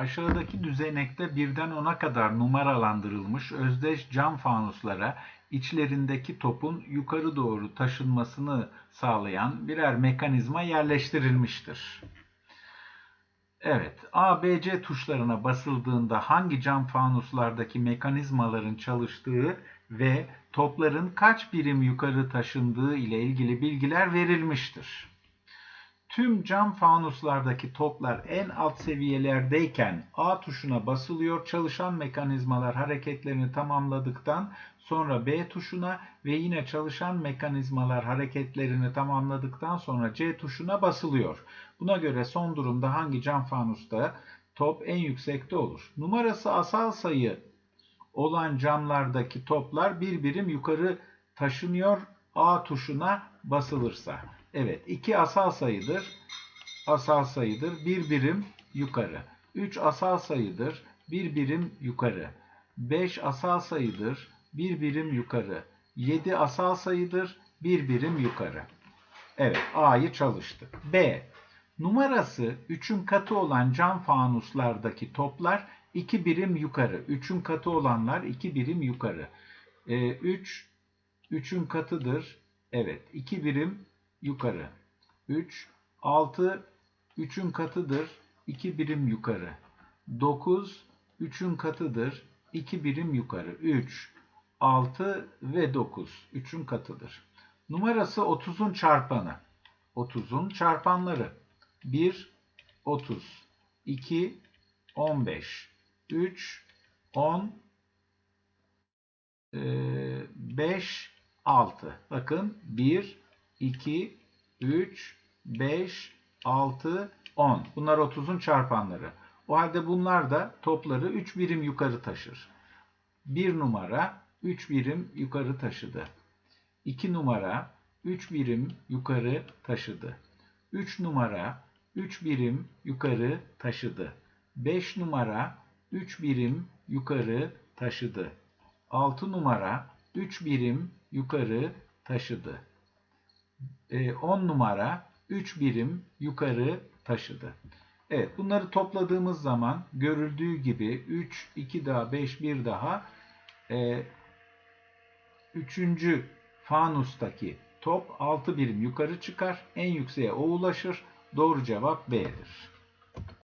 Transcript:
Aşağıdaki düzenekte birden 10'a kadar numaralandırılmış özdeş cam fanuslara içlerindeki topun yukarı doğru taşınmasını sağlayan birer mekanizma yerleştirilmiştir. Evet, A, B, C tuşlarına basıldığında hangi cam fanuslardaki mekanizmaların çalıştığı ve topların kaç birim yukarı taşındığı ile ilgili bilgiler verilmiştir. Tüm cam fanuslardaki toplar en alt seviyelerdeyken A tuşuna basılıyor. Çalışan mekanizmalar hareketlerini tamamladıktan sonra B tuşuna ve yine çalışan mekanizmalar hareketlerini tamamladıktan sonra C tuşuna basılıyor. Buna göre son durumda hangi cam fanusta top en yüksekte olur? Numarası asal sayı olan camlardaki toplar bir birim yukarı taşınıyor A tuşuna basılırsa. Evet, 2 asal sayıdır. Asal sayıdır. Bir birim yukarı. 3 asal sayıdır. Bir birim yukarı. 5 asal sayıdır. Bir birim yukarı. 7 asal sayıdır. Bir birim yukarı. Evet, A'yı çalıştık. B. Numarası 3'ün katı olan cam fanuslardaki toplar 2 birim yukarı. 3'ün katı olanlar 2 birim yukarı. 3 3'ün katıdır. Evet, 2 birim yukarı. 3 6 3'ün katıdır. 2 birim yukarı. 9 3'ün katıdır. 2 birim yukarı. 3 6 ve 9 3'ün katıdır. Numarası 30'un çarpanı. 30'un çarpanları. 1 30 2 15 3 10 5 6. Bakın 1 2 3 5 6 10. Bunlar 30'un çarpanları. O halde bunlar da topları 3 birim yukarı taşır. 1 numara 3 birim yukarı taşıdı. 2 numara 3 birim yukarı taşıdı. 3 numara 3 birim yukarı taşıdı. 5 numara 3 birim yukarı taşıdı. 6 numara 3 birim yukarı taşıdı. 10 numara 3 birim yukarı taşıdı. Evet bunları topladığımız zaman görüldüğü gibi 3, 2 daha 5, 1 daha 3. fanustaki top 6 birim yukarı çıkar. En yükseğe o ulaşır. Doğru cevap B'dir.